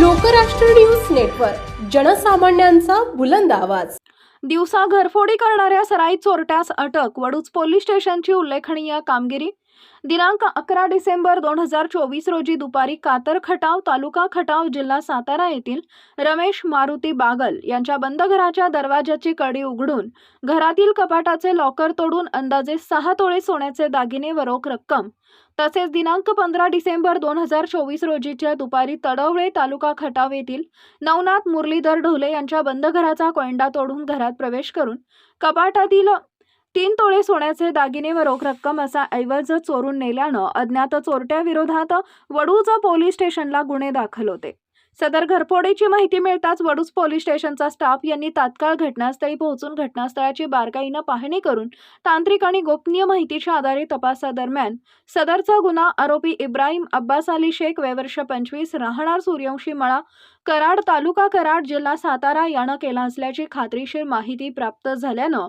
Lokrashtra news network जनसामान्यांचा बुलंद आवाज. दिवसा घरफोडी करणाऱ्या सराई चोरट्यास अटक वडूज पोलीस स्टेशनची उल्लेखनीय कामगिरी दिनांक अकरा डिसेंबर दोन हजार चोवीस रोजी दुपारी कातर खटाव तालुका खटाव जिल्हा सातारा येथील रमेश मारुती बागल यांच्या बंद घराच्या दरवाजाची कडी उघडून घरातील कपाटाचे लॉकर तोडून अंदाजे सहा तोळे सोन्याचे दागिने व रोख रक्कम. तसेच दिनांक पंधरा डिसेंबर दोन हजार चोवीस रोजीच्या दुपारी तडवळे तालुका खटाव येथील नवनाथ मुरलीधर ढोले यांच्या बंद घराचा कोयंडा तोडून घरात प्रवेश करून कपाटातील तीन तोळे सोन्याचे दागिने व रोख रक्कम असा ऐवज चोरून नेल्यानं अज्ञात चोरट्याविरोधात वडूज पोलीस स्टेशनला गुन्हे दाखल होते. सदर घरफोडीची माहिती मिळताच वडूज पोलीस स्टेशनचा स्टाफ यांनी तात्काळ घटनास्थळी पोहोचून घटनास्थळाची बारकाईनं पाहणी करून तांत्रिक आणि गोपनीय माहितीच्या आधारे तपासादरम्यान सदरचा गुन्हा आरोपी इब्राहिम अब्बास अली शेख वयवर्ष पंचवीस राहणार सूर्यवंशी मळा कराड तालुका कराड जिल्हा सातारा यानं केला असल्याची खात्रीशीर माहिती प्राप्त झाल्यानं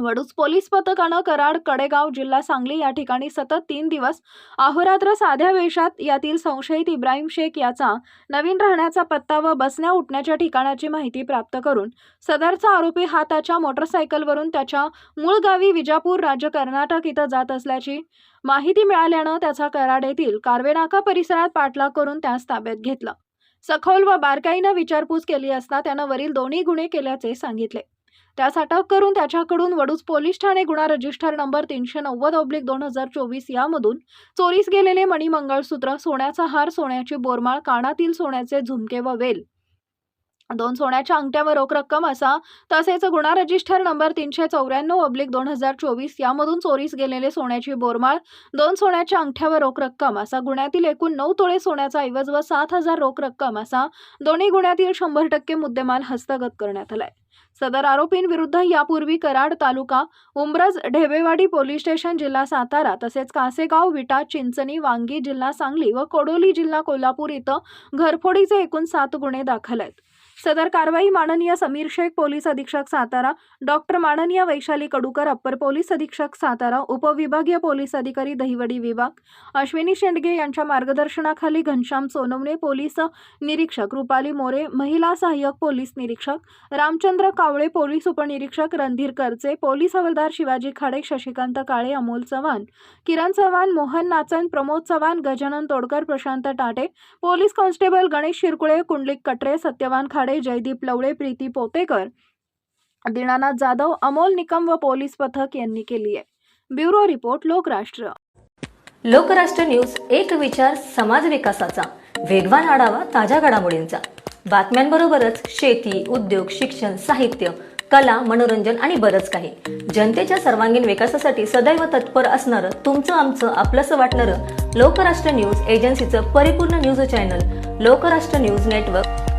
वडूज पोलीस पथकानं कराड कडेगाव जिल्हा सांगली या ठिकाणी सतत तीन दिवस अहोरात्र साध्या वेशात यातील संशयित इब्राहिम शेख याचा नवीन राहण्याचा पत्ता व बसण्या उठण्याच्या ठिकाणाची माहिती प्राप्त करून सदरचा आरोपी हा त्याच्या मोटरसायकलवरून त्याच्या मूळ गावी विजापूर राज्य कर्नाटक इथं जात असल्याची माहिती मिळाल्यानं त्याचा कराड येथील कारवेनाका परिसरात पाठलाग करून त्यास ताब्यात घेतलं. सखोल व बारकाईनं विचारपूस केली असता त्यानं वरील दोन्ही गुन्हे केल्याचे सांगितले. त्यास अटक करून त्याच्याकडून वडूज पोलीस ठाणे गुन्हा रजिस्टर नंबर तीनशे नव्वद ऑब्लिक दोन हजार चोवीस यामधून चोरीस गेलेले मणी मंगळसूत्र सोन्याचा हार सोन्याची बोरमाळ कानातील सोन्याचे झुमके व वेल. दोन सोन्याच्या अंगठ्यावर रोख रक्कम असा तसेच गुन्हा रजिस्टर नंबर तीनशे चौऱ्याण्णव अब्लिक दोन हजार चोवीस यामधून चोरीस गेलेले सोन्याची बोरमाळ दोन सोन्याच्या अंगठ्यावर रोख रक्कम असा गुन्ह्यातील एकूण नऊ तोळे सोन्याचा ऐवज व सात हजार रोख रक्कम असा दोन्ही गुन्ह्यातील शंभर टक्के मुद्देमाल हस्तगत करण्यात आलाय. सदर आरोपींविरुद्ध यापूर्वी कराड तालुका उमरज ढेबेवाडी पोलीस स्टेशन जिल्हा सातारा तसेच कासेगाव विटा चिंचणी वांगी जिल्हा सांगली व कोडोली जिल्हा कोल्हापूर इथं घरफोडीचे एकूण सात गुन्हे दाखल आहेत. सदर कारवाई माननीय समीर शेख पोलीस अधीक्षक सातारा डॉक्टर माननीय वैशाली कडूकर अप्पर पोलीस अधीक्षक सातारा उपविभागीय पोलीस अधिकारी दहिवडी विभाग अश्विनी शेंडगे यांच्या मार्गदर्शनाखाली घनश्याम सोनवणे पोलीस निरीक्षक रुपाली मोरे महिला सहाय्यक पोलीस निरीक्षक रामचंद्र कावळे पोलीस उपनिरीक्षक रणधीर करचे पोलीस हवालदार शिवाजी खाडे शशिकांत काळे अमोल चव्हाण किरण चव्हाण मोहन नाचन प्रमोद चव्हाण गजानन तोडकर प्रशांत टाटे पोलीस कॉन्स्टेबल गणेश शिरकुळे कुंडलिक कटरे सत्यवान खाडे जयदीप लवळे प्रीती पोतेकर दीनानाथ जाधव अमोल निकम व पोलीस पथक यांनी केली आहे. Bureau report Lokrashtra. Lokrashtra news एक विचार समाज विकासाचा. वेगवान आढावा ताज्या घडामोडींचा. बातम्यांबरोबरच शेती उद्योग शिक्षण साहित्य कला मनोरंजन आणि बरंच काही. जनतेच्या सर्वांगीण विकासासाठी सदैव तत्पर असणारं तुमचं आमचं आपलंसं वाटणारं लोकराष्ट्र न्यूज एजन्सीचं परिपूर्ण news channel Lokrashtra news network.